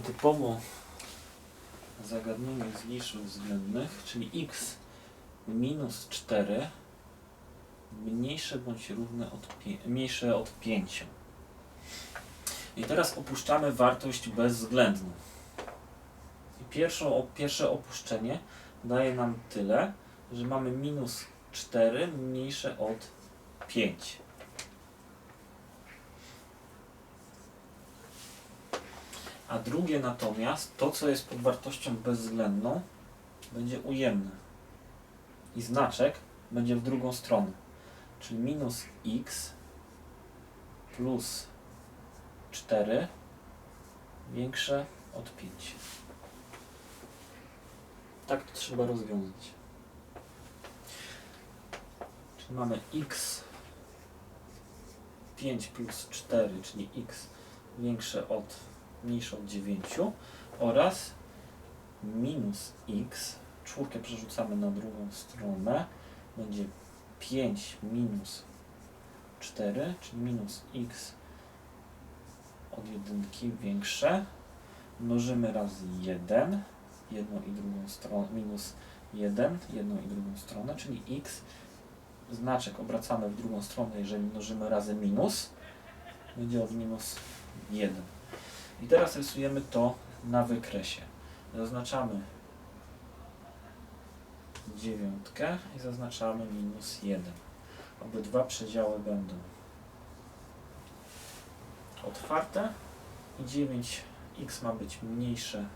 typowo zagadnienie z liczb względnych, czyli x minus 4 mniejsze bądź równe od, mniejsze od 5. I teraz opuszczamy wartość bezwzględną. I pierwszą, pierwsze opuszczenie daje nam tyle, że mamy minus 4 mniejsze od 5. A drugie natomiast, to co jest pod wartością bezwzględną, będzie ujemne. I znaczek będzie w drugą stronę. Czyli minus x plus 4 większe od 5. Tak to trzeba rozwiązać. Czyli mamy x 5 plus 4, czyli x większe od mniejsze od 9 oraz minus x, czwórkę przerzucamy na drugą stronę, będzie 5 minus 4, czyli minus x od jedynki większe, mnożymy razy 1, jedną i drugą stronę, minus 1, jedną i drugą stronę, czyli x, znaczek obracamy w drugą stronę, jeżeli mnożymy razy minus, będzie od minus 1. I teraz rysujemy to na wykresie. Zaznaczamy dziewiątkę i zaznaczamy minus 1. Obydwa przedziały będą otwarte i 9x ma być mniejsze.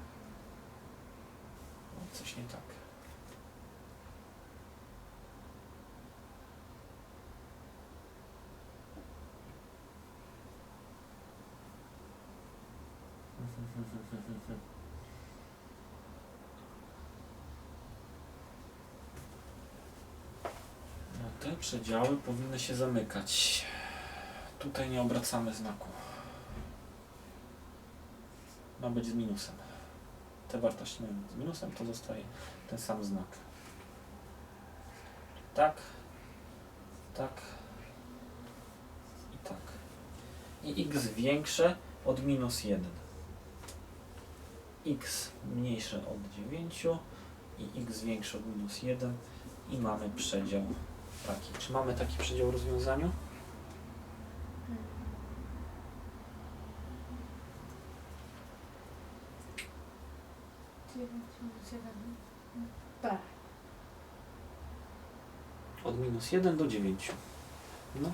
O, coś nie tak. No, te przedziały powinny się zamykać. Tutaj nie obracamy znaku. Ma być z minusem. Te wartości mają z minusem, to zostaje ten sam znak. Tak, tak i tak. I x większe od minus 1. x mniejsze od 9 i x większe od minus 1 i mamy przedział taki. Czy mamy taki przedział w rozwiązaniu? Tak. Od minus 1 do 9. No,